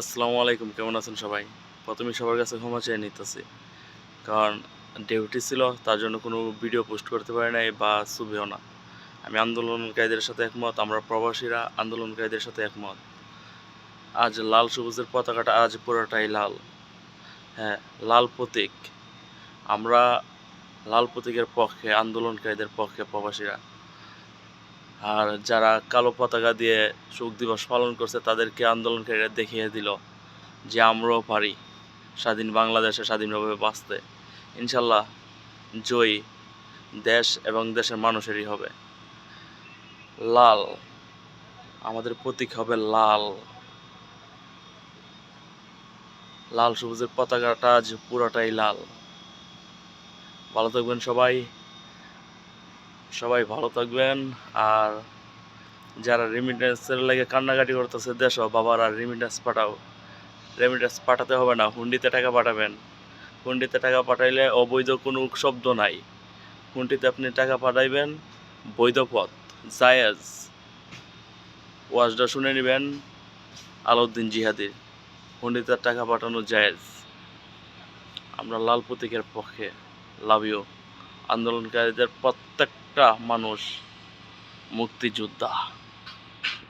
আসসালামু আলাইকুম, কেমন আছেন সবাই? প্রথমে সবার কাছে ক্ষমা চেয়ে নিতেছি। কারণ ডিউটি ছিল, তার জন্য কোনো ভিডিও পোস্ট করতে পারি নাই বা ছবিও না। আমি আন্দোলনকারীদের সাথে একমত, আমরা প্রবাসীরা আন্দোলনকারীদের সাথে একমত। আজ লাল সবুজের পতাকাটা আজ পুরোটাই লাল। হ্যাঁ লাল প্রতীক। আমরা লাল প্রতীকের পক্ষে, আন্দোলনকারীদের পক্ষে প্রবাসীরা। আর যারা কালো পতাকা দিয়ে শোক দিবস পালন করছে, তাদেরকে আন্দোলনকারীরা দেখিয়ে দিল যে আমরাও পারি স্বাধীন বাংলাদেশে স্বাধীনভাবে বাঁচতে। ইনশাল্লাহ জয়ী দেশ এবং দেশের মানুষেরই হবে। লাল, আমাদের প্রতীক হবে লাল। লাল সবুজের পতাকাটা আজ পুরোটাই লাল। ভালো থাকবেন সবাই। সবাই ভালো থাকবেন। আর যারা রেমিটেন্সের লাগে কান্নাকাটি করতেছে দেশ বাবারা রেমিটেন্স পাঠাও। রেমিটেন্স পাঠাতে হবে না, হুন্ডিতে টাকা পাঠাবেন। হুন্ডিতে টাকা পাঠাইলে অবৈধ কোনো শব্দ নাই। হুন্ডিতে আপনি টাকা পাঠাইবেন, বৈধ পথ, জায়েজ। ওয়াজটা শুনে নেবেন, আলাউদ্দিন জিহাদির হুন্ডিতে টাকা পাঠানো জায়েজ। আমরা লাল প্রতীকের পক্ষে, লাভ ইউ। আন্দোলনকারীদের প্রত্যেকটা মানুষ মুক্তিযোদ্ধা।